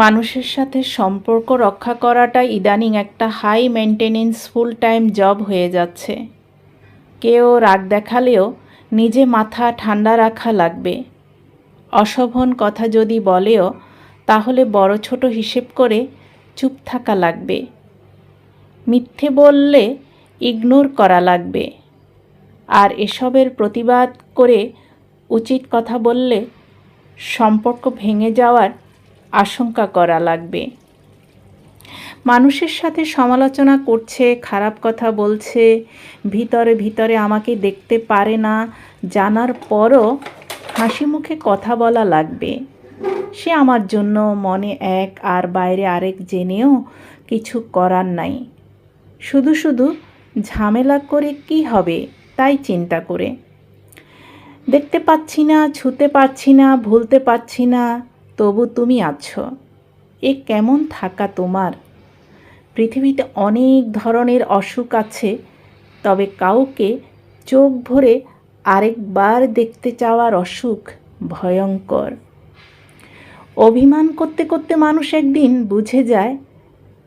মানুষের সাথে সম্পর্ক রক্ষা করাটা ইদানিং একটা high maintenance full time job হয়ে যাচ্ছে। কেউ রাগ দেখালেও নিজে মাথা ঠান্ডা রাখা লাগবে। অশোভন কথা যদি বলেও, তাহলে বড় ছোট হিসেব করে চুপ থাকা লাগবে। মিথ্যে বললে ইগনোর করা লাগবে। আর এসবের প্রতিবাদ করে উচিত কথা বললে সম্পর্ক ভেঙে যাওয়ার আশঙ্কা করা লাগবে। মানুষের সাথে সমালোচনা করছে, খারাপ কথা বলছে, ভিতরে ভিতরে আমাকে দেখতে পারে না, জানার পরও হাসি মুখে কথা বলা লাগবে। সে আমার জন্য মনে এক আর বাইরে আরেক জেনেও কিছু করার নাই। শুধু শুধু ঝামেলা করে কি হবে তাই চিন্তা করে। দেখতে পাচ্ছি না, ছুতে পারছি না, ভুলতে পারছি না তবু তুমি আছো। এ কেমন থাকা তোমার? পৃথিবীতে অনেক ধরনের অসুখ আছে, তবে কাউকে চোখ ভরে আরেকবার দেখতে চাওয়ার অসুখ ভয়ঙ্কর। অভিমান করতে করতে মানুষ একদিন বুঝে যায়,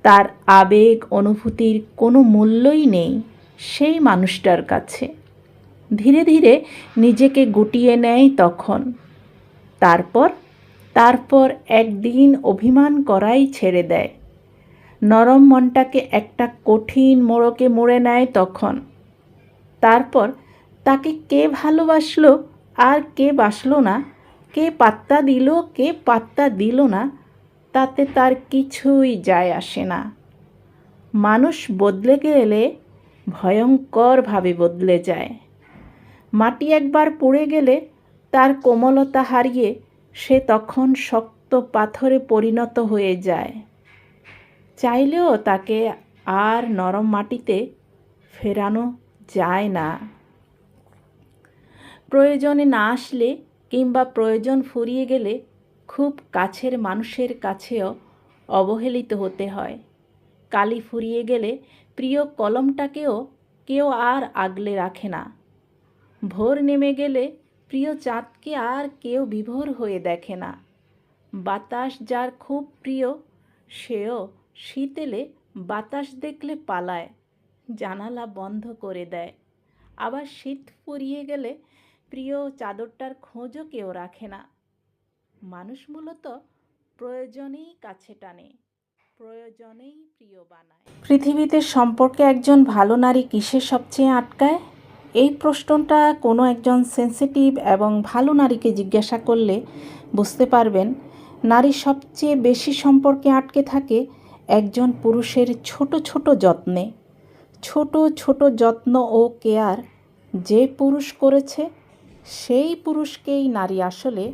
তার আবেগ অনুভূতির কোনো মূল্যই নেই সেই মানুষটার কাছে। ধীরে ধীরে নিজেকে গুটিয়ে নেয় তখন। তারপর তারপর একদিন অভিমান করাই ছেড়ে দেয়। নরম মনটাকে একটা কঠিন মোড়কে মোড়ে নেয় তখন। তারপর তাকে কে ভালোবাসলো আর কে বাসলো না, কে পাত্তা দিল, কে পাত্তা দিল না, তাতে তার কিছুই যায় আসে না। মানুষ বদলে গেলে ভয়ঙ্করভাবে বদলে যায়। মাটি একবার পড়ে গেলে তার কোমলতা হারিয়ে সে তখন শক্ত পাথরে পরিণত হয়ে যায়। চাইলেও তাকে আর নরম মাটিতে ফেরানো যায় না। প্রয়োজনে না আসলে কিংবা প্রয়োজন ফুরিয়ে গেলে খুব কাছের মানুষের কাছেও অবহেলিত হতে হয়। কালি ফুরিয়ে গেলে প্রিয় কলমটাকেও কেউ আর আগলে রাখে না। ভোর নেমে গেলে প্রিয় চাঁদকে আর কেউ বিভোর হয়ে দেখে না। বাতাস যার খুব প্রিয়, সেও শীত এলে বাতাস দেখলে পালায়, জানালা বন্ধ করে দেয়। আবার শীত ফুরিয়ে গেলে প্রিয় চাদরটার খোঁজও কেউ রাখে না। মানুষ মূলত প্রয়োজনেই কাছে টানে, প্রয়োজনেই প্রিয় বানায়। পৃথিবীতে সম্পর্কে একজন ভালো নারী কিসে সবচেয়ে আটকায়? এই প্রশ্নটা কোনো একজন সেন্সিটিভ এবং ভালো নারীকে জিজ্ঞাসা করলে বুঝতে পারবেন, নারী সবচেয়ে বেশি সম্পর্কে আটকে থাকে একজন পুরুষের ছোট ছোট যত্নে। ছোট ছোট যত্ন ও কেয়ার যে পুরুষ করেছে, সেই পুরুষকেই নারী আসলে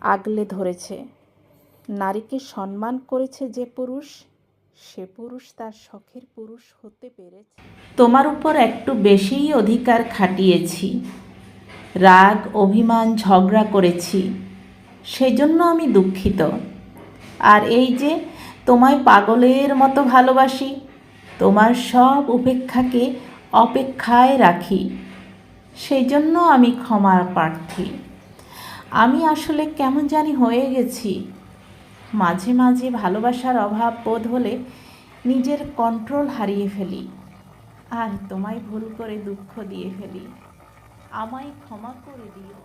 আগলে ধরেছে। নারীকে সম্মান করেছে যে পুরুষ সে পুরুষ তার শখের পুরুষ হতে পেরেছে। তোমার উপর একটু বেশিই অধিকার খাটিয়েছি, রাগ, অভিমান, ঝগড়া করেছি, সেজন্য আমি দুঃখিত। আর এই যে তোমায় পাগলের মতো ভালোবাসি, তোমার সব উপেক্ষাকে অপেক্ষায় রাখি সেই জন্য আমি ক্ষমা প্রার্থী। আমি আসলে কেমন জানি হয়ে গেছি। মাঝে মাঝে ভালোবাসার অভাব বোধ হলে নিজের কন্ট্রোল হারিয়ে ফেলি। আর তোমায় ভুল করে দুঃখ দিয়ে ফেলি। আমায় ক্ষমা করে দিও।